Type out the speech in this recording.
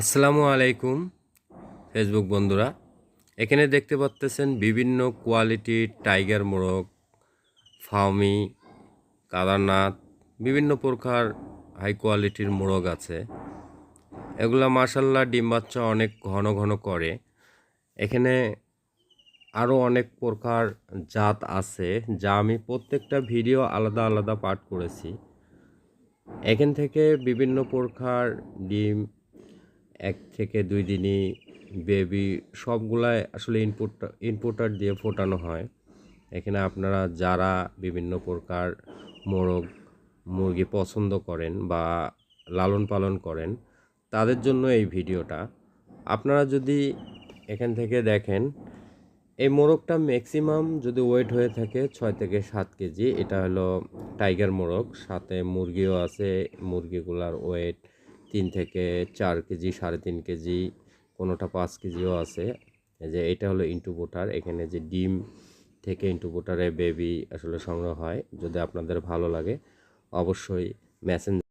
আসসালামু আলাইকুম, ফেসবুক বন্ধুরা। এখানে দেখতে পাচ্তেছেন বিভিন্ন কোয়ালিটির টাইগার মোরগ ফাউমি কাদারনাথ, বিভিন্ন প্রকার হাই কোয়ালিটির মোরগ আছে। এগুলা মার্শাল্লাহ ডিম বাচ্চা অনেক ঘন ঘন করে। এখানে আরও অনেক প্রকার জাত আছে, যা আমি প্রত্যেকটা ভিডিও আলাদা আলাদা পাঠ করেছি। এখান থেকে বিভিন্ন প্রকার ডিম এক থেকে দুই দিনই বেবি সবগুলাই আসলে ইনপুট ইনপুটার দিয়ে ফোটানো হয়। এখানে আপনারা যারা বিভিন্ন প্রকার মোরগ, মুরগি পছন্দ করেন বা লালন পালন করেন, তাদের জন্য এই ভিডিওটা। আপনারা যদি এখান থেকে দেখেন, এই মোরগটা ম্যাক্সিমাম যদি ওয়েট হয়ে থাকে ছয় থেকে সাত কেজি, এটা হলো টাইগার মোরগ, সাথে মুরগিও আছে, মুরগিগুলার ওয়েট তিন থেকে চার কেজি, সাড়ে তিন কেজি, কোনোটা পাঁচ কেজিও আছে। যে এটা হলো ইন্টু ইনটুবোটার। এখানে যে ডিম থেকে ইন্টু ইনটুবোটারে বেবি আসলে সংগ্রহ হয়। যদি আপনাদের ভালো লাগে, অবশ্যই মেসেঞ্জার